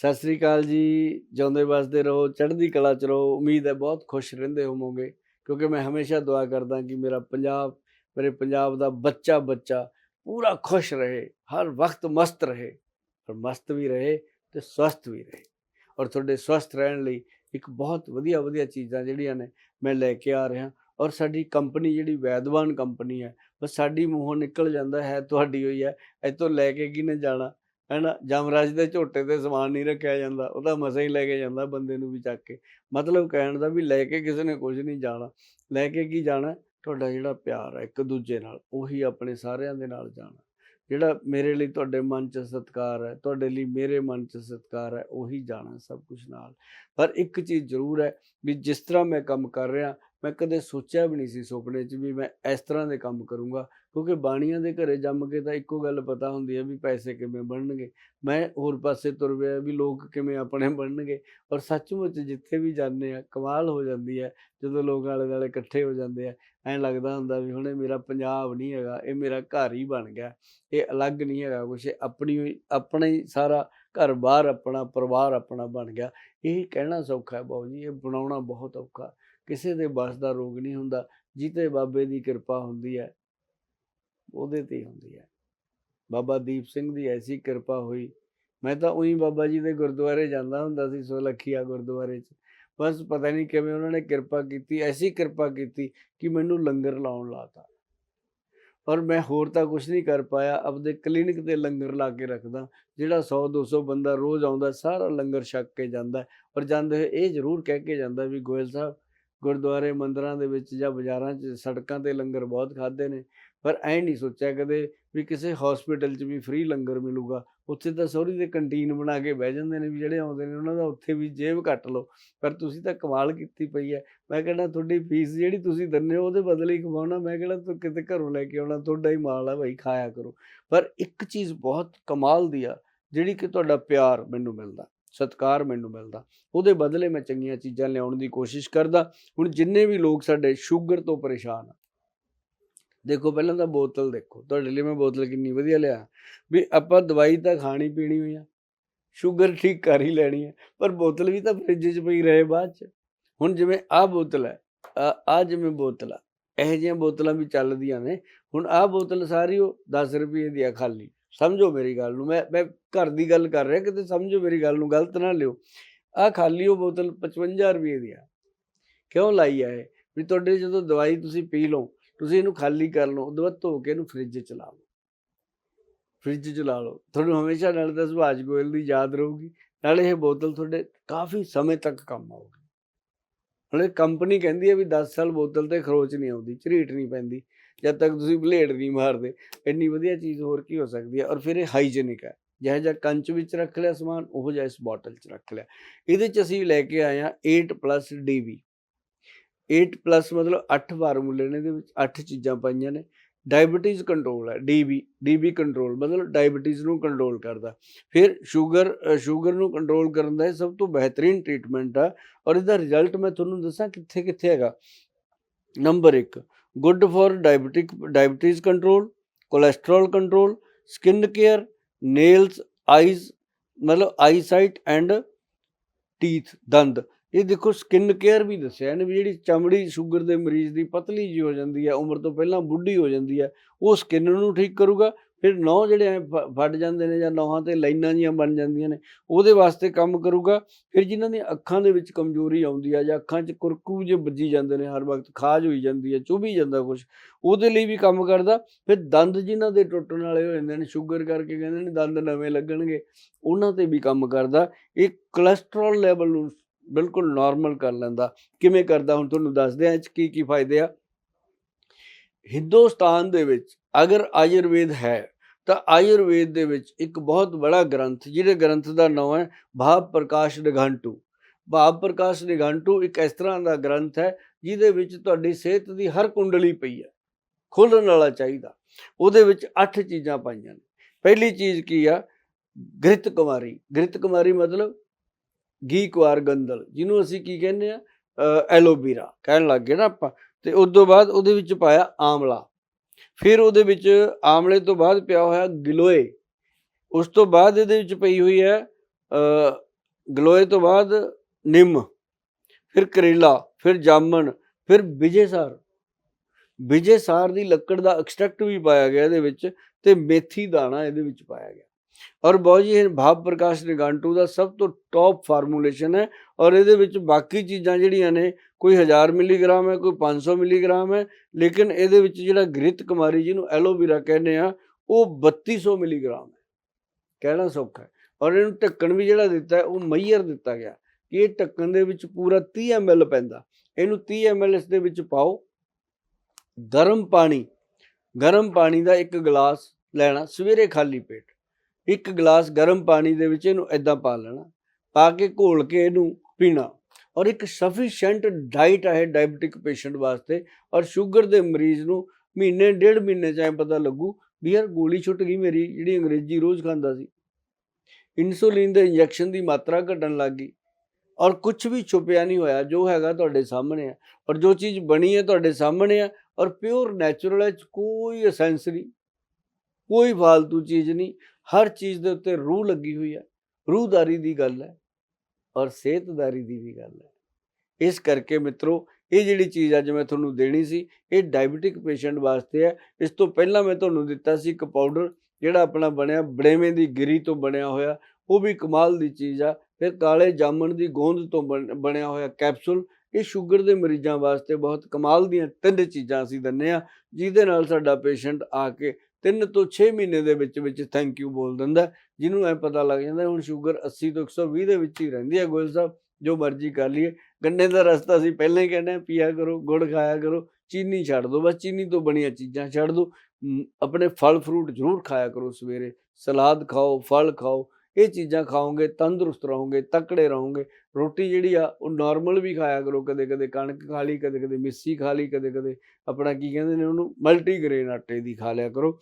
ਸਤਿ ਸ੍ਰੀ ਅਕਾਲ ਜੀ। ਜਿਉਂਦੇ ਵਸਦੇ ਰਹੋ, ਚੜ੍ਹਦੀ ਕਲਾ ਚ ਰਹੋ। ਉਮੀਦ ਹੈ ਬਹੁਤ ਖੁਸ਼ ਰਹਿੰਦੇ ਹੋਵੋਗੇ, ਕਿਉਂਕਿ ਮੈਂ ਹਮੇਸ਼ਾ ਦੁਆ ਕਰਦਾ ਕਿ ਮੇਰਾ ਪੰਜਾਬ, ਮੇਰੇ ਪੰਜਾਬ ਦਾ ਬੱਚਾ ਬੱਚਾ ਪੂਰਾ ਖੁਸ਼ ਰਹੇ, ਹਰ ਵਕਤ ਮਸਤ ਰਹੇ ਪਰ ਮਸਤ ਵੀ ਰਹੇ ਤੇ ਸਵਸਥ ਵੀ ਰਹੇ। ਔਰ ਤੁਹਾਡੇ ਸਵਸਥ ਰਹਿਣ ਲਈ ਇੱਕ ਬਹੁਤ ਵਧੀਆ ਵਧੀਆ ਚੀਜ਼ਾਂ ਜਿਹੜੀਆਂ ਨੇ ਮੈਂ ਲੈ ਕੇ ਆ ਰਿਹਾ। ਔਰ ਸਾਡੀ ਕੰਪਨੀ ਜਿਹੜੀ ਵੈਦਵਾਨ ਕੰਪਨੀ ਹੈ ਬਸ ਸਾਡੀ ਮੂੰਹੋਂ ਨਿਕਲ ਜਾਂਦਾ ਹੈ, ਤੁਹਾਡੀ ਹੋਈ ਹੈ। ਇੱਥੋਂ ਲੈ ਕੇ ਕਿਹਨੇ ਜਾਣਾ? ਹੈਨਾ, ਜਮਰਾਜ ਦੇ ਝੋਟੇ ਤੇ ਸਮਾਨ ਨਹੀਂ ਰੱਖਿਆ ਜਾਂਦਾ, ਉਹਦਾ ਮਜ਼ਾ ਹੀ ਲੈ ਕੇ ਜਾਂਦਾ ਬੰਦੇ ਨੂੰ ਵੀ ਚੱਕ ਕੇ। ਮਤਲਬ ਕਹਿਣ ਦਾ ਵੀ ਲੈ ਕੇ ਕਿਸੇ ਨੇ ਕੁਝ ਨਹੀਂ ਜਾਣਾ। ਲੈ ਕੇ ਕੀ ਜਾਣਾ? ਤੁਹਾਡਾ ਜਿਹੜਾ ਪਿਆਰ ਹੈ ਇੱਕ ਦੂਜੇ ਨਾਲ, ਉਹੀ ਆਪਣੇ ਸਾਰਿਆਂ ਦੇ ਨਾਲ ਜਾਣਾ। ਜਿਹੜਾ ਮੇਰੇ ਲਈ ਤੁਹਾਡੇ ਮਨ 'ਚ ਸਤਿਕਾਰ ਹੈ, ਤੁਹਾਡੇ ਲਈ ਮੇਰੇ ਮਨ 'ਚ ਸਤਿਕਾਰ ਹੈ, ਉਹੀ ਜਾਣਾ ਸਭ ਕੁਝ ਨਾਲ। ਪਰ ਇੱਕ ਚੀਜ਼ ਜ਼ਰੂਰ ਹੈ ਵੀ ਜਿਸ ਤਰ੍ਹਾਂ ਮੈਂ ਕੰਮ ਕਰ ਰਿਹਾ ਮੈਂ ਕਦੇ ਸੋਚਿਆ ਵੀ ਨਹੀਂ ਸੀ ਸੁਪਨੇ 'ਚ ਵੀ ਮੈਂ ਇਸ ਤਰ੍ਹਾਂ ਦੇ ਕੰਮ ਕਰੂੰਗਾ, ਕਿਉਂਕਿ ਬਾਣੀਆਂ ਦੇ ਘਰੇ ਜੰਮ ਕੇ ਤਾਂ ਇੱਕੋ ਗੱਲ ਪਤਾ ਹੁੰਦੀ ਹੈ ਵੀ ਪੈਸੇ ਕਿਵੇਂ ਬਣਨਗੇ। ਮੈਂ ਹੋਰ ਪਾਸੇ ਤੁਰ ਪਿਆ ਵੀ ਲੋਕ ਕਿਵੇਂ ਆਪਣੇ ਬਣਨਗੇ ਔਰ ਸੱਚਮੁੱਚ ਜਿੱਥੇ ਵੀ ਜਾਂਦੇ ਆ, ਕਮਾਲ ਹੋ ਜਾਂਦੀ ਹੈ, ਜਦੋਂ ਲੋਕ ਆਲੇ ਦੁਆਲੇ ਇਕੱਠੇ ਹੋ ਜਾਂਦੇ ਆ, ਐਂ ਲੱਗਦਾ ਹੁੰਦਾ ਵੀ ਹੁਣ ਇਹ ਮੇਰਾ ਪੰਜਾਬ ਨਹੀਂ ਹੈਗਾ, ਇਹ ਮੇਰਾ ਘਰ ਹੀ ਬਣ ਗਿਆ, ਇਹ ਅਲੱਗ ਨਹੀਂ ਹੈਗਾ ਕੁਛ ਆਪਣੀ ਆਪਣਾ ਹੀ ਸਾਰਾ ਘਰ ਬਾਹਰ ਆਪਣਾ ਪਰਿਵਾਰ ਆਪਣਾ ਬਣ ਗਿਆ। ਇਹ ਕਹਿਣਾ ਸੌਖਾ ਹੈ ਬਾਊ ਜੀ, ਇਹ ਬਣਾਉਣਾ ਬਹੁਤ ਔਖਾ। ਕਿਸੇ ਦੇ ਬਸ ਦਾ ਰੋਗ ਨਹੀਂ ਹੁੰਦਾ ਜਿੱਤੇ ਬਾਬੇ ਦੀ ਕਿਰਪਾ ਹੁੰਦੀ ਹੈ, ਉਹਦੇ ਤੇ ਹੀ ਹੁੰਦੀ ਹੈ। ਬਾਬਾ ਦੀਪ ਸਿੰਘ ਦੀ ਐਸੀ ਕਿਰਪਾ ਹੋਈ, ਮੈਂ ਤਾਂ ਉਹੀ ਬਾਬਾ ਜੀ ਦੇ ਗੁਰਦੁਆਰੇ ਜਾਂਦਾ ਹੁੰਦਾ ਸੀ ਸੋਲਖੀਆ ਗੁਰਦੁਆਰੇ 'ਚ, ਬਸ ਪਤਾ ਨਹੀਂ ਕਿਵੇਂ ਉਹਨਾਂ ਨੇ ਕਿਰਪਾ ਕੀਤੀ, ਐਸੀ ਕਿਰਪਾ ਕੀਤੀ ਕਿ ਮੈਨੂੰ ਲੰਗਰ ਲਾਉਣ ਲਾਤਾ ਔਰ ਮੈਂ ਹੋਰ ਤਾਂ ਕੁਝ ਨਹੀਂ ਕਰ ਪਾਇਆ, ਆਪਦੇ ਕਲੀਨਿਕ ਤੇ ਲੰਗਰ ਲਾ ਕੇ ਰੱਖਦਾ, ਜਿਹੜਾ 100 200 ਬੰਦਾ ਰੋਜ਼ ਆਉਂਦਾ, ਸਾਰਾ ਲੰਗਰ ਛਕ ਕੇ ਜਾਂਦਾ, ਔਰ ਜਾਂਦੇ ਹੋਏ ਇਹ ਜ਼ਰੂਰ ਕਹਿ ਕੇ ਜਾਂਦਾ ਵੀ ਗੋਇਲ ਸਾਹਿਬ ਗੁਰਦੁਆਰੇ ਮੰਦਰਾਂ ਦੇ ਵਿੱਚ ਜਾਂ ਬਾਜ਼ਾਰਾਂ 'ਚ ਸੜਕਾਂ ਤੇ ਲੰਗਰ ਬਹੁਤ ਖਾਦੇ ਨੇ, ਪਰ ਐਂ ਨਹੀਂ ਸੋਚਿਆ ਕਦੇ ਵੀ ਕਿਸੇ ਹਸਪੀਟਲ 'ਚ ਵੀ ਫ੍ਰੀ ਲੰਗਰ ਮਿਲੂਗਾ। ਉੱਥੇ ਤਾਂ ਸੌਰੀ ਦੇ ਕੰਟੀਨ ਬਣਾ ਕੇ ਬਹਿ ਜਾਂਦੇ ਨੇ ਵੀ ਜਿਹੜੇ ਆਉਂਦੇ ਨੇ ਉਹਨਾਂ ਦਾ ਉੱਥੇ ਵੀ ਜੇਬ ਕੱਟ ਲਓ। ਪਰ ਤੁਸੀਂ ਤਾਂ ਕਮਾਲ ਕੀਤੀ ਪਈ ਹੈ ਮੈਂ ਕਹਿੰਦਾ ਤੁਹਾਡੀ ਫੀਸ ਜਿਹੜੀ ਤੁਸੀਂ ਦਿੰਦੇ ਹੋ ਉਹਦੇ ਬਦਲੇ ਹੀ ਕਮਾਉਣਾ। ਮੈਂ ਕਹਿੰਦਾ ਤੂੰ ਕਿਤੇ ਘਰੋਂ ਲੈ ਕੇ ਆਉਣਾ, ਤੁਹਾਡਾ ਹੀ ਮਾਲ ਆ ਭਾਈ ਖਾਇਆ ਕਰੋ। ਪਰ ਇੱਕ ਚੀਜ਼ ਬਹੁਤ ਕਮਾਲ ਦੀ ਆ, ਜਿਹੜੀ ਕਿ ਤੁਹਾਡਾ ਪਿਆਰ ਮੈਨੂੰ ਮਿਲਦਾ। ਸਤਿਕਾਰ ਮੈਨੂੰ ਮਿਲਦਾ। ਉਹਦੇ ਬਦਲੇ ਮੈਂ ਚੰਗੀਆਂ ਚੀਜ਼ਾਂ ਲਿਆਉਣ ਦੀ ਕੋਸ਼ਿਸ਼ ਕਰਦਾ। ਹੁਣ ਜਿੰਨੇ ਵੀ ਲੋਕ ਸਾਡੇ ਸ਼ੂਗਰ ਤੋਂ ਪਰੇਸ਼ਾਨ ਆ। ਦੇਖੋ, ਪਹਿਲਾਂ ਤਾਂ ਬੋਤਲ ਦੇਖੋ। ਤੁਹਾਡੇ ਲਈ ਮੈਂ ਬੋਤਲ ਕਿੰਨੀ ਵਧੀਆ ਲਿਆ। ਵੀ ਆਪਾਂ ਦਵਾਈ ਤਾਂ ਖਾਣੀ ਪੀਣੀ ਹੋਈ ਆ। ਸ਼ੂਗਰ ਠੀਕ ਕਰ ਹੀ ਲੈਣੀ ਹੈ ਪਰ ਬੋਤਲ ਵੀ ਤਾਂ ਫ੍ਰਿਜ 'ਚ ਪਈ ਰਹੇ ਬਾਅਦ 'ਚ। ਹੁਣ ਜਿਵੇਂ ਆਹ ਬੋਤਲ ਹੈ ਆ ਜਿਵੇਂ ਬੋਤਲ ਆ। ਇਹੋ ਜਿਹੀਆਂ ਬੋਤਲਾਂ ਵੀ ਚੱਲਦੀਆਂ ਨੇ। ਹੁਣ ਆਹ ਬੋਤਲ ਸਾਰੀ ਉਹ 10 ਰੁਪਏ ਦੀ ਆ ਖਾਲੀ। ਸਮਝੋ ਮੇਰੀ ਗੱਲ ਨੂੰ, ਮੈਂ ਮੈਂ ਘਰ ਦੀ ਗੱਲ ਕਰ ਰਿਹਾ, ਕਿਤੇ ਸਮਝੋ ਮੇਰੀ ਗੱਲ ਨੂੰ, ਗਲਤ ਨਾ ਲਿਓ। ਆਹ ਖਾਲੀ ਉਹ ਬੋਤਲ 55 ਰੁਪਏ ਦੀ ਆ। ਕਿਉਂ ਲਾਈ ਆ ਇਹ? ਵੀ ਤੁਹਾਡੇ ਜਦੋਂ ਦਵਾਈ ਤੁਸੀਂ ਪੀ ਲਓ, ਤੁਸੀਂ ਇਹਨੂੰ ਖਾਲੀ ਕਰ ਲਓ ਉਦੋਂ ਬਾਅਦ ਧੋ ਕੇ ਇਹਨੂੰ ਫ੍ਰਿਜ 'ਚ ਲਾ ਲਓ। ਫ੍ਰਿਜ 'ਚ ਲਾ ਲਓ। ਤੁਹਾਨੂੰ ਹਮੇਸ਼ਾ ਨਾਲ ਤਾਂ ਸੁਭਾਸ਼ ਗੋਇਲ ਦੀ ਯਾਦ ਰਹੂਗੀ। ਨਾਲੇ ਇਹ ਬੋਤਲ ਤੁਹਾਡੇ ਕਾਫੀ ਸਮੇਂ ਤੱਕ ਕੰਮ ਆਊਗੀ। ਹਲੇ ਕੰਪਨੀ ਕਹਿੰਦੀ ਹੈ ਵੀ 10 ਸਾਲ ਬੋਤਲ ਤੇ ਖਰੋਚ ਨਹੀਂ ਆਉਂਦੀ, ਝਰੀਟ ਨਹੀਂ ਪੈਂਦੀ। ਜਦ ਤੱਕ ਤੁਸੀਂ ਬਲੇਡ ਨਹੀਂ ਮਾਰਦੇ, ਇੰਨੀ ਵਧੀਆ ਚੀਜ਼ ਹੋਰ ਕੀ ਹੋ ਸਕਦੀ ਹੈ? ਔਰ ਫਿਰ ਇਹ ਹਾਈਜੀਨਿਕ ਹੈ। ਜਿਹੋ ਜਿਹਾ ਕੰਚ ਵਿੱਚ ਰੱਖ ਲਿਆ ਸਮਾਨ, ਉਹ ਜਿਹਾ ਇਸ ਬੋਟਲ 'ਚ ਰੱਖ ਲਿਆ। ਇਹਦੇ 'ਚ ਅਸੀਂ ਲੈ ਕੇ ਆਏ ਹਾਂ 8 ਡੀਵੀ 8 ਪਲੱਸ ਮਤਲਬ 8 ਫਾਰਮੂਲੇ ਨੇ ਇਹਦੇ ਵਿੱਚ 8 ਚੀਜ਼ਾਂ ਪਾਈਆਂ ਨੇ। ਡਾਇਬੀਟੀਜ਼ ਕੰਟਰੋਲ ਹੈ ਡੀਬੀ ਡੀਬੀ ਕੰਟਰੋਲ ਮਤਲਬ ਡਾਇਬੀਟੀਜ਼ ਨੂੰ ਕੰਟਰੋਲ ਕਰਦਾ। ਫਿਰ ਸ਼ੂਗਰ ਸ਼ੂਗਰ ਨੂੰ ਕੰਟਰੋਲ ਕਰਨ ਦਾ ਇਹ ਸਭ ਤੋਂ ਬਿਹਤਰੀਨ ਟ੍ਰੀਟਮੈਂਟ ਆ। ਔਰ ਇਹਦਾ ਰਿਜ਼ਲਟ ਮੈਂ ਤੁਹਾਨੂੰ ਦੱਸਾਂ ਕਿੱਥੇ ਕਿੱਥੇ ਹੈਗਾ। Number 1 good for diabetic, diabetes control, cholesterol control, skin care, nails, eyes, ਮਤਲਬ ਆਈ ਸਾਈਟ ਐਂਡ ਟੀਥ, ਦੰਦ। ਇਹ ਦੇਖੋ ਸਕਿਨ ਕੇਅਰ ਵੀ ਦੱਸਿਆ ਇਹਨੇ ਵੀ ਜਿਹੜੀ ਚਮੜੀ, ਸ਼ੂਗਰ ਦੇ ਮਰੀਜ਼ ਦੀ ਪਤਲੀ ਜੀ ਹੋ ਜਾਂਦੀ ਹੈ, ਉਮਰ ਤੋਂ ਪਹਿਲਾਂ ਬੁੱਢੀ ਹੋ ਜਾਂਦੀ ਹੈ, ਉਹ ਸਕਿਨ ਨੂੰ ਠੀਕ ਕਰੂਗਾ ਫਿਰ ਨੌ ਜਿਹੜੇ ਐ ਫਟ ਜਾਂਦੇ ਨੇ ਜਾਂ ਨੌਹਾਂ ਤੇ ਲਾਈਨਾਂ ਜੀਆਂ ਬਣ ਜਾਂਦੀਆਂ ਨੇ, ਉਹਦੇ ਵਾਸਤੇ ਕੰਮ ਕਰੂਗਾ। ਫਿਰ ਜਿਨ੍ਹਾਂ ਦੀਆਂ ਅੱਖਾਂ ਦੇ ਵਿੱਚ ਕਮਜ਼ੋਰੀ ਆਉਂਦੀ ਆ ਜਾਂ ਅੱਖਾਂ 'ਚ ਕੁਰਕੂ ਜੇ ਵੱਜੀ ਜਾਂਦੇ ਨੇ ਹਰ ਵਕਤ, ਖਾਜ ਹੋਈ ਜਾਂਦੀ ਹੈ ਚੁਭੀ ਜਾਂਦਾ ਕੁਝ ਉਹਦੇ ਲਈ ਵੀ ਕੰਮ ਕਰਦਾ। ਫਿਰ ਦੰਦ ਜਿਨ੍ਹਾਂ ਦੇ ਟੁੱਟਣ ਵਾਲੇ ਹੋ ਜਾਂਦੇ ਨੇ, ਸ਼ੂਗਰ ਕਰਕੇ ਕਹਿੰਦੇ ਨੇ ਦੰਦ ਨਵੇਂ ਲੱਗਣਗੇ, ਉਹਨਾਂ ਤੇ ਵੀ ਕੰਮ ਕਰਦਾ। ਇਹ ਕੋਲੇਸਟ੍ਰੋਲ ਲੈਵਲ ਨੂੰ ਬਿਲਕੁਲ ਨਾਰਮਲ ਕਰ ਲੈਂਦਾ। ਕਿਵੇਂ ਕਰਦਾ? ਹੁਣ ਤੁਹਾਨੂੰ ਦੱਸਦੇ ਆ, ਇਹ 'ਚ ਕੀ ਕੀ ਫਾਇਦੇ ਆ? ਹਿੰਦੁਸਤਾਨ ਦੇ ਵਿੱਚ ਅਗਰ ਆਯੁਰਵੇਦ ਹੈ, ਤਾਂ ਆਯੁਰਵੇਦ ਦੇ ਵਿੱਚ ਇੱਕ ਬਹੁਤ ਬੜਾ ਗ੍ਰੰਥ, ਜਿਹਦੇ ਗ੍ਰੰਥ ਦਾ ਨਾਮ ਹੈ ਭਾਵ ਪ੍ਰਕਾਸ਼ ਨਿਗੰਟੂ। ਭਾਵ ਪ੍ਰਕਾਸ਼ ਨਿਗੰਟੂ ਇੱਕ ਇਸ ਤਰ੍ਹਾਂ ਦਾ ਗ੍ਰੰਥ ਹੈ, ਜਿਹਦੇ ਵਿੱਚ ਤੁਹਾਡੀ ਸਿਹਤ ਦੀ ਹਰ ਕੁੰਡਲੀ ਪਈ ਹੈ, ਖੋਲਣ ਵਾਲਾ ਚਾਹੀਦਾ। ਉਹਦੇ ਵਿੱਚ 8 ਚੀਜ਼ਾਂ ਪਾਈਆਂ ਨੇ। ਪਹਿਲੀ ਚੀਜ਼ ਕੀ ਆ? ਗ੍ਰਿਤ ਕੁਮਾਰੀ। ਗ੍ਰਿਤ ਕੁਮਾਰੀ ਮਤਲਬ ਗੀ ਕੁਆਰ ਗੰਦਲ ਜਿਹਨੂੰ ਅਸੀਂ ਕੀ ਕਹਿੰਦੇ ਆ? ਐਲੋਵੀਰਾ। ਕਹਿਣ ਲੱਗ ਗਏ ਨਾ ਆਪਾਂ। ਤੇ ਉਸ ਤੋਂ ਬਾਅਦ ਉਹਦੇ ਵਿੱਚ ਪਾਇਆ ਆਮਲਾ। ਫਿਰ ਉਹਦੇ ਵਿੱਚ ਆਮਲੇ ਤੋਂ ਬਾਅਦ ਪਿਆ ਹੋਇਆ ਗਿਲੋਏ। ਉਸ ਤੋਂ ਬਾਅਦ ਇਹਦੇ ਵਿੱਚ ਪਈ ਹੋਈ ਹੈ ਗਲੋਏ ਤੋਂ ਬਾਅਦ ਨਿੰਮ, ਫਿਰ ਕਰੇਲਾ, ਫਿਰ ਜਾਮਣ, ਫਿਰ ਵਿਜੇਸਾਰ ਵਿਜੇਸਾਰ ਦੀ ਲੱਕੜ ਦਾ ਐਕਸਟ੍ਰੈਕਟ ਵੀ ਪਾਇਆ ਗਿਆ ਇਹਦੇ ਵਿੱਚ ਤੇ ਮੇਥੀ ਦਾਣਾ ਇਹਦੇ ਵਿੱਚ ਪਾਇਆ ਗਿਆ। ਔਰ ਬਹੁਤ ਜੀ ਭਾਵ ਪ੍ਰਕਾਸ਼ ਨਿਗਾਂਟੂ ਦਾ ਸਭ ਤੋਂ ਟੌਪ ਫਾਰਮੂਲੇਸ਼ਨ ਹੈ ਔਰ ਇਹਦੇ ਵਿੱਚ ਬਾਕੀ ਚੀਜ਼ਾਂ ਜਿਹੜੀਆਂ ਨੇ, ਕੋਈ 1000 ਮਿਲੀਗ੍ਰਾਮ ਹੈ, ਕੋਈ 500 ਮਿਲੀਗ੍ਰਾਮ ਹੈ, ਲੇਕਿਨ ਇਹਦੇ ਵਿੱਚ ਜਿਹੜਾ ਗ੍ਰਿਤ ਕੁਮਾਰੀ ਜਿਹਨੂੰ ਐਲੋਵੀਰਾ ਕਹਿੰਦੇ ਆ, ਉਹ 3200 ਮਿਲੀਗ੍ਰਾਮ ਹੈ। ਕਹਿਣਾ ਸੌਖਾ ਹੈ। ਔਰ ਇਹਨੂੰ ਢੱਕਣ ਵੀ ਜਿਹੜਾ ਦਿੱਤਾ ਉਹ ਮਈਅਰ ਦਿੱਤਾ ਗਿਆ। ਕਿ ਇਹ ਢੱਕਣ ਦੇ ਵਿੱਚ ਪੂਰਾ 30 ml ਪੈਂਦਾ। ਇਹਨੂੰ 30 ml ਇਸ ਦੇ ਵਿੱਚ ਪਾਓ। ਗਰਮ ਪਾਣੀ ਗਰਮ ਪਾਣੀ ਦਾ ਇੱਕ ਗਲਾਸ ਲੈਣਾ ਸਵੇਰੇ ਖਾਲੀ ਪੇਟ। ਇੱਕ ਗਲਾਸ ਗਰਮ ਪਾਣੀ ਦੇ ਵਿੱਚ ਇਹਨੂੰ ਐਦਾਂ ਪਾ ਲੈਣਾ, ਪਾ ਕੇ ਘੋਲ ਕੇ ਇਹਨੂੰ ਪੀਣਾ ਔਰ ਇੱਕ ਸਫੀਸ਼ੀਐਂਟ ਡਾਈਟ ਹੈ ਡਾਇਬੀਟਿਕ ਪੇਸ਼ੈਂਟ ਵਾਸਤੇ ਔਰ ਸ਼ੂਗਰ ਦੇ ਮਰੀਜ਼ ਨੂੰ ਮਹੀਨੇ, ਡੇਢ ਮਹੀਨੇ ਚ ਪਤਾ ਲੱਗੂ ਵੀ ਯਾਰ ਗੋਲੀ ਛੁੱਟ ਗਈ ਮੇਰੀ, ਜਿਹੜੀ ਅੰਗਰੇਜ਼ੀ ਰੋਜ਼ ਖਾਂਦਾ ਸੀ। ਇਨਸੂਲਿਨ ਦੇ ਇੰਜੈਕਸ਼ਨ ਦੀ ਮਾਤਰਾ ਘਟਣ ਲੱਗ ਗਈ ਔਰ ਕੁਝ ਵੀ ਛੁਪਿਆ ਨਹੀਂ ਹੋਇਆ, ਜੋ ਹੈਗਾ ਤੁਹਾਡੇ ਸਾਹਮਣੇ ਆ। ਔਰ ਜੋ ਚੀਜ਼ ਬਣੀ ਹੈ ਤੁਹਾਡੇ ਸਾਹਮਣੇ ਆ ਔਰ ਪਿਓਰ ਨੈਚੁਰਲ ਹੈ, ਕੋਈ ਅਸੈਂਸਰੀ ਕੋਈ ਫालतू ਚੀਜ਼ ਨਹੀਂ, ਹਰ ਚੀਜ਼ ਦੇ ਉੱਤੇ ਰੂਹ ਲੱਗੀ ਹੋਈ ਹੈ, ਰੂਹਦਾਰੀ ਦੀ ਗੱਲ ਹੈ ਔਰ ਸਿਹਤਦਾਰੀ ਦੀ ਵੀ ਗੱਲ ਹੈ। ਇਸ ਕਰਕੇ ਮਿੱਤਰੋ, ਇਹ ਜਿਹੜੀ ਚੀਜ਼ ਅੱਜ ਮੈਂ ਤੁਹਾਨੂੰ ਦੇਣੀ ਸੀ, ਇਹ ਡਾਇਬੀਟਿਕ ਪੇਸ਼ੈਂਟ ਵਾਸਤੇ ਹੈ। ਇਸ ਤੋਂ ਪਹਿਲਾਂ ਮੈਂ ਤੁਹਾਨੂੰ ਦਿੱਤਾ ਸੀ ਇੱਕ ਪਾਊਡਰ ਜਿਹੜਾ ਆਪਣਾ ਬਣਿਆ ਬੜੇਵੇਂ ਦੀ ਗਿਰੀ ਤੋਂ ਬਣਿਆ ਹੋਇਆ, ਉਹ ਵੀ ਕਮਾਲ ਦੀ ਚੀਜ਼ ਆ। ਫਿਰ ਕਾਲੇ ਜਾਮਣ ਦੀ ਗੋਂਦ ਤੋਂ ਬਣ- ਬਣਿਆ ਹੋਇਆ ਕੈਪਸੂਲ ਇਹ ਸ਼ੂਗਰ ਦੇ ਮਰੀਜ਼ਾਂ ਵਾਸਤੇ ਬਹੁਤ ਕਮਾਲ ਦੀਆਂ ਤਿੰਨ ਚੀਜ਼ਾਂ ਅਸੀਂ ਦਿੰਨੇ ਆ ਜਿਹਦੇ ਨਾਲ ਸਾਡਾ ਪੇਸ਼ੈਂਟ ਆ ਕੇ 3 ਤੋਂ 6 ਮਹੀਨੇ ਦੇ ਵਿੱਚ ਵਿੱਚ ਥੈਂਕ ਯੂ ਬੋਲ ਦਿੰਦਾ ਜਿਹਨੂੰ ਐ ਪਤਾ ਲੱਗ ਜਾਂਦਾ ਹੁਣ ਸ਼ੂਗਰ 80 ਤੋਂ 120 ਦੇ ਵਿੱਚ ਹੀ ਰਹਿੰਦੀ ਹੈ ਗੋਇਲ ਸਾਹਿਬ, ਜੋ ਮਰਜ਼ੀ ਕਰ ਲਈਏ। ਗੰਨੇ ਦਾ ਰਸਤਾ ਅਸੀਂ ਪਹਿਲਾਂ ਹੀ ਕਹਿੰਦੇ ਹਾਂ, ਪੀਆ ਕਰੋ, ਗੁੜ ਖਾਇਆ ਕਰੋ, ਚੀਨੀ ਛੱਡ ਦਿਓ, ਬਸ ਚੀਨੀ ਤੋਂ ਬਣੀਆਂ ਚੀਜ਼ਾਂ ਛੱਡ ਦਿਓ। ਆਪਣੇ ਫਲ ਫਰੂਟ ਜ਼ਰੂਰ ਖਾਇਆ ਕਰੋ ਸਵੇਰੇ। ਸਲਾਦ ਖਾਓ, ਫਲ ਖਾਓ ਇਹ ਚੀਜ਼ਾਂ ਖਾਓਗੇ, ਤੰਦਰੁਸਤ ਰਹੋਗੇ, ਤਕੜੇ ਰਹੋਗੇ, ਰੋਟੀ ਜਿਹੜੀ ਆ ਉਹ ਨਾਰਮਲ ਵੀ ਖਾਇਆ ਕਰੋ ਕਦੇ ਕਦੇ ਕਣਕ ਖਾ ਲਈ ਕਦੇ ਕਦੇ ਮਿੱਸੀ ਖਾ ਲਈ ਕਦੇ ਕਦੇ ਆਪਣਾ ਕੀ ਕਹਿੰਦੇ ਨੇ ਉਹਨੂੰ ਮਲਟੀਗ੍ਰੇਨ ਆਟੇ ਦੀ ਖਾ ਲਿਆ ਕਰੋ।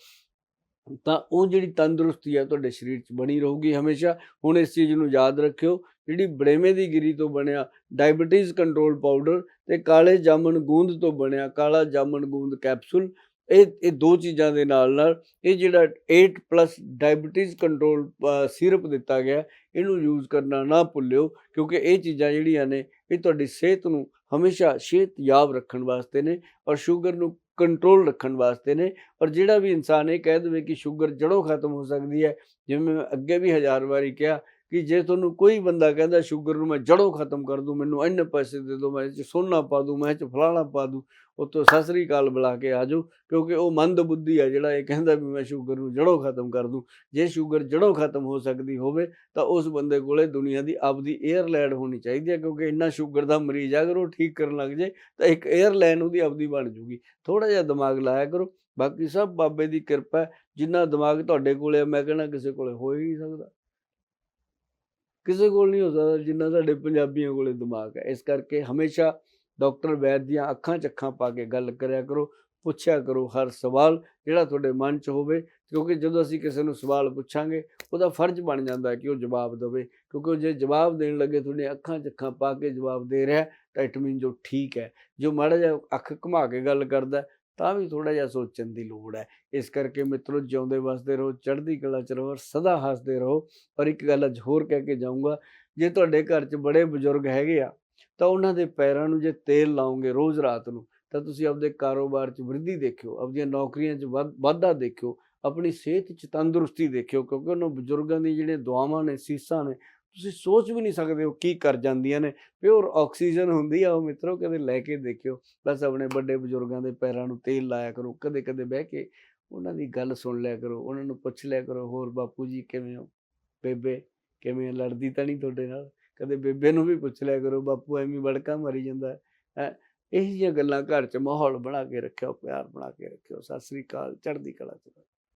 ਤਾਂ ਉਹ ਜਿਹੜੀ ਤੰਦਰੁਸਤੀ ਆ ਤੁਹਾਡੇ ਸਰੀਰ 'ਚ ਬਣੀ ਰਹੂਗੀ ਹਮੇਸ਼ਾ। ਹੁਣ ਇਸ ਚੀਜ਼ ਨੂੰ ਯਾਦ ਰੱਖਿਓ, ਜਿਹੜੀ ਬੜੇਵੇਂ ਦੀ ਗਿਰੀ ਤੋਂ ਬਣਿਆ ਡਾਇਬੀਟੀਜ਼ ਕੰਟਰੋਲ ਪਾਊਡਰ ਤੇ ਕਾਲੇ ਜਾਮਣ ਗੂੰਦ ਤੋਂ ਬਣਿਆ ਕਾਲਾ ਜਾਮਣ ਗੂੰਦ ਕੈਪਸੂਲ ਇਹ ਇਹ ਦੋ ਚੀਜ਼ਾਂ ਦੇ ਨਾਲ ਨਾਲ ਇਹ ਜਿਹੜਾ 8+ ਡਾਇਬੀਟੀਜ਼ ਕੰਟਰੋਲ ਸਿਰਪ ਦਿੱਤਾ ਗਿਆ, ਇਹਨੂੰ ਯੂਜ਼ ਕਰਨਾ ਨਾ ਭੁੱਲਿਓ, ਕਿਉਂਕਿ ਇਹ ਚੀਜ਼ਾਂ ਜਿਹੜੀਆਂ ਨੇ, ਇਹ ਤੁਹਾਡੀ ਸਿਹਤ ਨੂੰ ਹਮੇਸ਼ਾ ਸਿਹਤਯਾਬ ਰੱਖਣ ਵਾਸਤੇ ਨੇ ਔਰ ਸ਼ੂਗਰ ਨੂੰ ਕੰਟਰੋਲ ਰੱਖਣ ਵਾਸਤੇ ਨੇ ਔਰ ਜਿਹੜਾ ਵੀ ਇਨਸਾਨ ਇਹ ਕਹਿ ਦੇਵੇ ਕਿ ਸ਼ੂਗਰ ਜੜੋਂ ਖਤਮ ਹੋ ਸਕਦੀ ਹੈ, ਜਿਵੇਂ ਮੈਂ ਅੱਗੇ ਵੀ ਹਜ਼ਾਰ ਵਾਰੀ ਕਿਹਾ ਕਿ ਜੇ ਤੁਹਾਨੂੰ ਕੋਈ ਬੰਦਾ ਕਹਿੰਦਾ ਸ਼ੂਗਰ ਨੂੰ ਮੈਂ ਜੜੋਂ ਖਤਮ ਕਰ ਦੂੰ, ਮੈਨੂੰ ਇੰਨੇ ਪੈਸੇ ਦੇ ਦਿਓ, ਮੈਂ ਇਹ 'ਚ ਸੋਨਾ ਪਾ ਦੂੰ, ਮੈਂ ਇਹ 'ਚ ਫਲਾਣਾ ਪਾ ਦੂੰ ਉਤੋਂ ਸਤਿ ਸ੍ਰੀ ਅਕਾਲ ਬੁਲਾ ਕੇ ਆ ਜਾਓ ਕਿਉਂਕਿ ਉਹ ਮੰਦ ਬੁੱਧੀ ਆ ਜਿਹੜਾ ਇਹ ਕਹਿੰਦਾ ਵੀ ਮੈਂ ਸ਼ੂਗਰ ਨੂੰ ਜੜੋਂ ਖਤਮ ਕਰ ਦੂੰ। ਜੇ ਸ਼ੂਗਰ ਜੜੋਂ ਖਤਮ ਹੋ ਸਕਦੀ ਹੋਵੇ, ਤਾਂ ਉਸ ਬੰਦੇ ਕੋਲੇ ਦੁਨੀਆ ਦੀ ਆਪਦੀ 에ਅਰਲਾਈਨ ਹੋਣੀ ਚਾਹੀਦੀ ਹੈ, ਕਿਉਂਕਿ ਇੰਨਾ ਸ਼ੂਗਰ ਦਾ ਮਰੀਜ਼ ਆ, ਅਗਰ ਉਹ ਠੀਕ ਕਰਨ ਲੱਗ ਜੇ ਤਾਂ ਇੱਕ 에ਅਰਲਾਈਨ ਉਹਦੀ ਆਪਦੀ ਬਣ ਜੂਗੀ। ਥੋੜਾ ਜਿਹਾ ਦਿਮਾਗ ਲਾਇਆ ਕਰੋ, ਬਾਕੀ ਸਭ ਬਾਬੇ ਦੀ ਕਿਰਪਾ ਜਿੰਨਾ ਦਿਮਾਗ ਤੁਹਾਡੇ ਕੋਲੇ ਹੈ ਮੈਂ ਕਹਿੰਦਾ ਕਿਸੇ ਕੋਲੇ ਹੋ ਹੀ ਨਹੀਂ ਸਕਦਾ। ਕਿਸੇ ਕੋਲ ਨਹੀਂ ਹੋ ਸਕਦਾ, ਜਿੰਨਾ ਸਾਡੇ ਪੰਜਾਬੀਆਂ ਕੋਲੇ ਦਿਮਾਗ ਹੈ। ਇਸ ਕਰਕੇ ਹਮੇਸ਼ਾ ਡਾਕਟਰ ਵੈਦ ਦੀਆਂ ਅੱਖਾਂ ਚੱਖਾਂ ਪਾ ਕੇ ਗੱਲ ਕਰਿਆ ਕਰੋ, ਪੁੱਛਿਆ ਕਰੋ ਹਰ ਸਵਾਲ ਜਿਹੜਾ ਤੁਹਾਡੇ ਮਨ 'ਚ ਹੋਵੇ, ਕਿਉਂਕਿ ਜਦੋਂ ਅਸੀਂ ਕਿਸੇ ਨੂੰ ਸਵਾਲ ਪੁੱਛਾਂਗੇ, ਉਹਦਾ ਫਰਜ਼ ਬਣ ਜਾਂਦਾ ਕਿ ਉਹ ਜਵਾਬ ਦੇਵੇ, ਕਿਉਂਕਿ ਉਹ ਜੇ ਜਵਾਬ ਦੇਣ ਲੱਗੇ ਤੁਹਾਡੇ ਅੱਖਾਂ 'ਚ ਅੱਖਾਂ ਪਾ ਕੇ ਜਵਾਬ ਦੇ ਰਿਹਾ, ਤਾਂ ਇਟ ਮੀਨ ਜੋ ਠੀਕ ਹੈ, ਜੋ ਮਾੜਾ ਜਿਹਾ ਅੱਖ ਘੁਮਾ ਕੇ ਗੱਲ ਕਰਦਾ, ਤਾਂ ਵੀ ਥੋੜਾ ਜਿਹਾ ਸੋਚਣ ਦੀ ਲੋੜ ਹੈ। ਇਸ ਕਰਕੇ ਮਿੱਤਰੋ, ਜਿਉਂਦੇ ਵਸਦੇ ਰਹੋ, ਚੜ੍ਹਦੀ ਕਲਾ ਚ ਰਹੋ, ਸਦਾ ਹੱਸਦੇ ਰਹੋ ਔਰ ਇੱਕ ਗੱਲ ਅੱਜ ਹੋਰ ਕਹਿ ਕੇ ਜਾਊਂਗਾ, ਜੇ ਤੁਹਾਡੇ ਘਰ 'ਚ ਬੜੇ ਬਜ਼ੁਰਗ ਹੈਗੇ ਆ ਤਾਂ ਉਹਨਾਂ ਦੇ ਪੈਰਾਂ ਨੂੰ ਜੇ ਤੇਲ ਲਾਉਂਗੇ ਰੋਜ਼ ਰਾਤ ਨੂੰ, ਤਾਂ ਤੁਸੀਂ ਆਪਦੇ ਕਾਰੋਬਾਰ 'ਚ ਵ੍ਰਿੱਧੀ ਦੇਖਿਓ, ਆਪਦੀਆਂ ਨੌਕਰੀਆਂ 'ਚ ਵਾਧ- ਵਾਧਾ ਦੇਖਿਓ, ਆਪਣੀ ਸਿਹਤ 'ਚ ਤੰਦਰੁਸਤੀ ਦੇਖਿਓ, ਕਿਉਂਕਿ ਉਹਨਾਂ ਬਜ਼ੁਰਗਾਂ ਦੀ ਜਿਹੜੀਆਂ ਦੁਆਵਾਂ ਨੇ, ਸੀਸਾਂ ਨੇ, ਤੁਸੀਂ ਸੋਚ ਵੀ ਨਹੀਂ ਸਕਦੇ ਉਹ ਕੀ ਕਰ ਜਾਂਦੀਆਂ ਨੇ, ਪਿਓਰ ਆਕਸੀਜਨ ਹੁੰਦੀ ਆ ਉਹ ਮਿੱਤਰੋ, ਕਦੇ ਲੈ ਕੇ ਦੇਖਿਓ, ਬਸ ਆਪਣੇ ਵੱਡੇ ਬਜ਼ੁਰਗਾਂ ਦੇ ਪੈਰਾਂ ਨੂੰ ਤੇਲ ਲਾਇਆ ਕਰੋ, ਕਦੇ ਕਦੇ ਬਹਿ ਕੇ ਉਹਨਾਂ ਦੀ ਗੱਲ ਸੁਣ ਲਿਆ ਕਰੋ, ਉਹਨਾਂ ਨੂੰ ਪੁੱਛ ਲਿਆ ਕਰੋ, ਹੋਰ ਬਾਪੂ ਜੀ ਕਿਵੇਂ ਹੋ? ਬੇਬੇ, ਕਿਵੇਂ ਲੜਦੀ ਤਾਂ ਨਹੀਂ ਤੁਹਾਡੇ ਨਾਲ? ਕਦੇ ਬੇਬੇ ਨੂੰ ਵੀ ਪੁੱਛ ਲਿਆ ਕਰੋ, ਬਾਪੂ ਐਵੇਂ ਬੜਕਾ ਮਰੀ ਜਾਂਦਾ ਹੈ। ਇਹ ਜਿਹੀਆਂ ਗੱਲਾਂ ਘਰ 'ਚ ਮਾਹੌਲ ਬਣਾ ਕੇ ਰੱਖਿਓ, ਪਿਆਰ ਬਣਾ ਕੇ ਰੱਖਿਓ। ਸਤਿ ਸ੍ਰੀ ਅਕਾਲ, ਚੜ੍ਹਦੀ ਕਲਾ ਚ